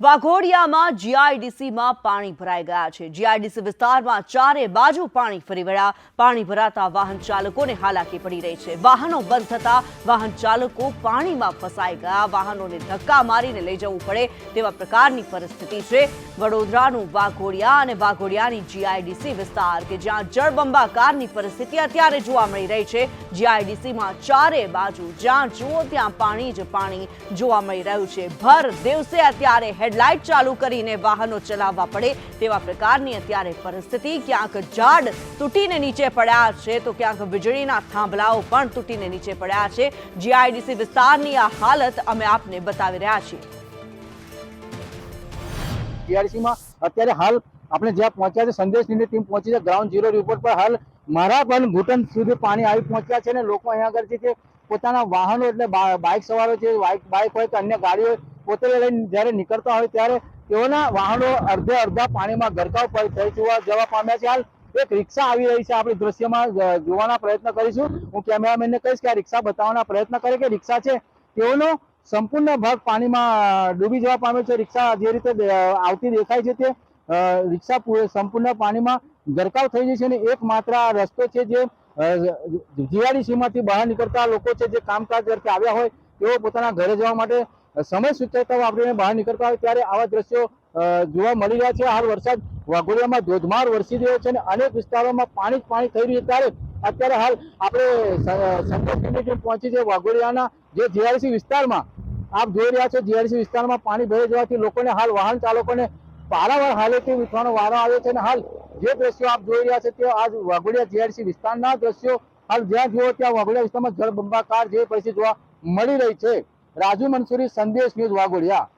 વાઘોડિયામાં જીઆઈડીસીમાં પાણી ભરાઈ ગયા છે. જીઆઈડીસી વિસ્તારમાં ચારે બાજુ પાણી ફરી વળ્યા. પાણી ભરાતા વાહન ચાલકોને હાલાકી પડી રહી છે. વાહનો બંધ થતા વાહન ચાલકો પાણીમાં ફસાઈ ગયા. વાહનોને ધક્કા મારીને લઈ જવું પડે તેવા પ્રકારની પરિસ્થિતિ છે. વડોદરાનું વાઘોડિયા અને વાઘોડિયાની જીઆઈડીસી વિસ્તાર કે જ્યાં જળબંબાકારની પરિસ્થિતિ અત્યારે જોવા મળી રહી છે. જીઆઈડીસીમાં ચારે બાજુ જ્યાં જુઓ ત્યાં પાણી જ પાણી જોવા મળી રહ્યું છે. ભર દિવસે અત્યારે હેડલાઇટ ચાલુ કરીને વાહનો ચલાવવા પડે તેવા પ્રકારની અત્યારે પરિસ્થિતિ. ક્યાંક ઝાડ તૂટીને નીચે પડ્યા છે તો ક્યાંક વીજળીના થાંભલાઓ પણ તૂટીને નીચે પડ્યા છે. જીઆઈડીસી વિસ્તારની આ હાલત અમે આપને બતાવી રહ્યા છીએ. જીઆરસીમાં અત્યારે હાલ આપણે જ્યાં પહોંચ્યા છે સંદેશની ટીમ પહોંચી છે. ગ્રાઉન્ડ ઝીરો રિપોર્ટ પર હાલ મારા પણ ઘૂંટણ સુધી પાણી આવી પહોંચ્યા છે ને લોકો અહીંયા આગળ છે પોતાના વાહનો એટલે બાઇક સવારો છે બાઇક બાઇક હોય કે અન્ય ગાડીઓ પોતે લઈને જ્યારે નીકળતા હોય ત્યારે તેઓના વાહનો અડધે અડધા પાણીમાં ગરકાવ પર થઈ જવા પામ્યા છે. હાલ એક રિક્ષા આવી રહી છે આપણે દ્રશ્યમાં જોવાના પ્રયત્ન કરીશું. હું કેમેરામેનને કહીશ કે આ રિક્ષા બતાવવાના પ્રયત્ન કરે કે રિક્ષા છે, તેઓનો સંપૂર્ણ ભાગ પાણીમાં ડૂબી જવા પામ્યો છે. રિક્ષા જે રીતે આવતી દેખાય છે તે રિક્ષા પૂરે- સંપૂર્ણ પાણીમાં ગરકાવ થઈ જશે અને એક માત્ર આ રસ્તો છે જે જીઆરડીસી માંથી બહાર નીકળતા લોકો છે, જે કામકાજ કરતા આવ્યા હોય, તેઓ પોતાના ઘરે જવા માટે સમય સૂચકતા વાપરીને બહાર નીકળતા હોય ત્યારે આવા દ્રશ્યો જોવા મળી રહ્યા છે. હાલ વરસાદ વાઘોડિયામાં ધોધમાર વરસી રહ્યો છે અને અનેક વિસ્તારોમાં પાણી જ પાણી થઈ રહ્યું ત્યારે અત્યારે હાલ આપણે સંતોષની ટીમ પહોંચી છે વાઘોડિયાના જે જીઆરસી વિસ્તારમાં. આપ જોઈ રહ્યા છો જીઆરસી વિસ્તારમાં પાણી ભરાઈ જવાથી લોકોને હાલ વાહન ચાલકોને પારાવાર હાલેથી ઉઠવાનો વારો આવ્યો છે અને હાલ જે દ્રશ્યો આપ જોઈ રહ્યા છે તે આજ વાઘોડિયા જીઆરસી વિસ્તારના દ્રશ્યો. હાલ જ્યાં જુઓ ત્યાં વાઘોડિયા વિસ્તારમાં જળબંબાકાર જેવી પરિસ્થિતિ જોવા મળી રહી છે. રાજુ મનસુરી સંદેશ ન્યૂઝ વાઘોડિયા.